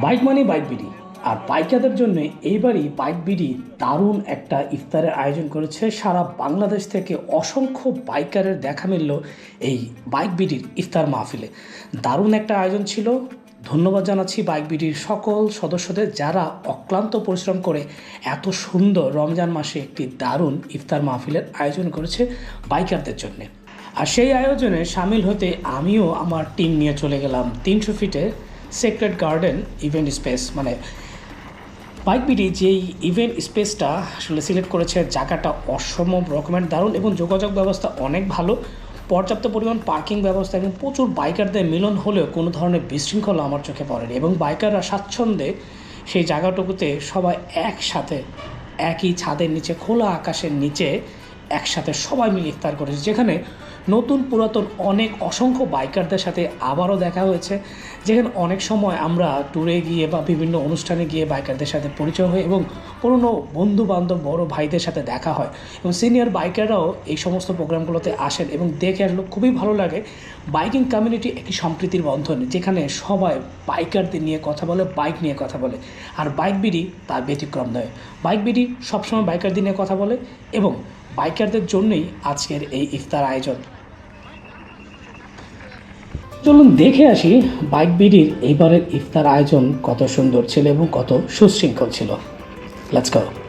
Bike মানে bike BD. আর বাইকারদের জন্য এইবারই বাইক বিডি দারুণ একটা ইফতারের আয়োজন করেছে। সারা বাংলাদেশ থেকে অসংখ্য বাইকারের দেখা মিলল এই বাইক বিডির ইফতার মাহফিলে। দারুণ একটা আয়োজন ছিল। ধন্যবাদ জানাচ্ছি বাইক বিডির সকল সদস্যদের যারা অক্লান্ত পরিশ্রম করে এত সুন্দর রমজান মাসে একটি দারুণ ইফতার মাহফিলের আয়োজন করেছে বাইকারদের জন্যে। আর সেই আয়োজনে সামিল হতে আমিও আমার টিম নিয়ে চলে গেলাম তিনশো ফিটে। সেক্রেট গার্ডেন ইভেন্ট স্পেস মানে বাইক বিডি যেই ইভেন্ট স্পেসটা আসলে সিলেক্ট করেছে, জায়গাটা অসম রকমের দারুণ এবং যোগাযোগ ব্যবস্থা অনেক ভালো। পর্যাপ্ত পরিমাণ পার্কিং ব্যবস্থা এবং প্রচুর বাইকারদের মিলন হলেও কোনো ধরনের বিশৃঙ্খলা আমার চোখে পড়েনি এবং বাইকাররা স্বাচ্ছন্দ্যে সেই জায়গাটুকুতে সবাই একসাথে একই ছাদের নিচে, খোলা আকাশের নিচে একসাথে সবাই মিলে ইফতার করেছে। যেখানে নতুন পুরাতন অনেক অসংখ্য বাইকারদের সাথে আবারও দেখা হয়েছে। যেখানে অনেক সময় আমরা ট্যুরে গিয়ে বা বিভিন্ন অনুষ্ঠানে গিয়ে বাইকারদের সাথে পরিচয় হয় এবং পুরনো বন্ধু বান্ধব বড় ভাইদের সাথে দেখা হয় এবং সিনিয়র বাইকাররাও এই সমস্ত প্রোগ্রামগুলোতে আসেন এবং দেখে আসলে খুবই ভালো লাগে। বাইকিং কমিউনিটি একটি সম্প্রীতির বন্ধন, যেখানে সবাই বাইকারদের নিয়ে কথা বলে, বাইক নিয়ে কথা বলে। আর বাইক বিডি তার ব্যতিক্রম নয়। বাইক বিডি সবসময় বাইকারদের নিয়ে কথা বলে এবং বাইকারদের জন্যই আজকের এই ইফতার আয়োজন। চলুন দেখে আসি বাইক বিডির এইবারের ইফতার আয়োজন কত সুন্দর ছিল এবং কত সুশৃঙ্খল ছিল। লেটস গো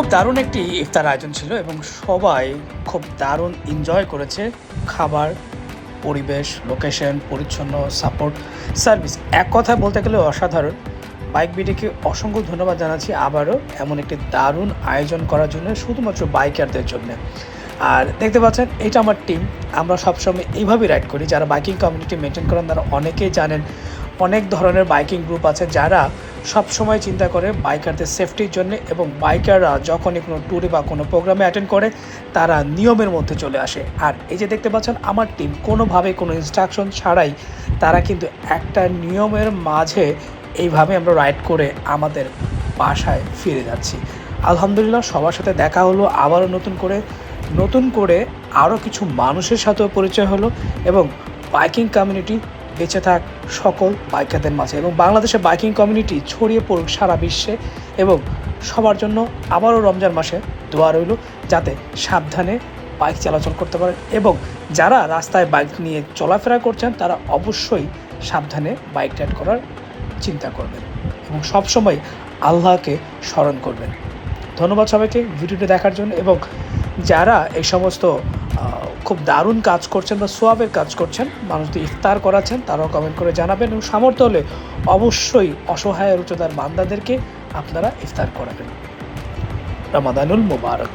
খুব দারুণ একটি ইফতার আয়োজন ছিল এবং সবাই খুব দারুণ এনজয় করেছে খাবার, পরিবেশ লোকেশন পরিচ্ছন্ন সাপোর্ট সার্ভিস এক কথায় বলতে গেলে অসাধারণ। বাইক বিডিকে অসংখ্য ধন্যবাদ জানাচ্ছি আবারও এমন একটি দারুণ আয়োজন করার জন্য, শুধুমাত্র বাইকারদের জন্য। আর দেখতে পাচ্ছেন, এটা আমার টিম আমরা সবসময় এইভাবেই রাইড করি। যারা বাইকিং কমিউনিটি মেনটেন করেন, তারা অনেকেই জানেন অনেক ধরনের বাইকিং গ্রুপ আছে যারা সব সময় চিন্তা করে বাইকারদের সেফটির জন্য এবং বাইকাররা যখনই কোনো ট্যুরে বা কোনো প্রোগ্রামে অ্যাটেন্ড করে, তারা নিয়মের মধ্যে চলে আসে। আর এই যে দেখতে পাচ্ছেন, আমার টিম কোনোভাবে কোনো ইনস্ট্রাকশন ছাড়াই তারা কিন্তু একটা নিয়মের মাঝে এইভাবে আমরা রাইড করে আমাদের বাসায় ফিরে যাচ্ছি। আলহামদুলিল্লাহ, সবার সাথে দেখা হলো, আবারও নতুন করে নতুন করে আরও কিছু মানুষের সাথেও পরিচয় হলো এবং বাইকিং কমিউনিটি বেঁচে থাক সকল বাইকারদের মাঝে এবং বাংলাদেশের বাইকিং কমিউনিটি ছড়িয়ে পড়ুক সারা বিশ্বে এবং সবার জন্য আবারও রমজান মাসে দোয়া রইল যাতে সাবধানে বাইক চলাচল করতে পারেন এবং যারা রাস্তায় বাইক নিয়ে চলাফেরা করছেন, তারা অবশ্যই সাবধানে বাইক রাইড করার চিন্তা করবেন এবং সবসময় আল্লাহকে স্মরণ করবেন। ধন্যবাদ সবাইকে ভিডিওটি দেখার জন্য এবং যারা এই সমস্ত খুব দারুণ কাজ করছেন বা সোয়াবের কাজ করছেন মানুষদের ইফতার করাচ্ছেন, তারাও কমেন্ট করে জানাবেন এবং সামর্থ্য হলে অবশ্যই অসহায় রুচদার বান্দাদেরকে আপনারা ইফতার করাবেন। রমাদানুল মুবারক।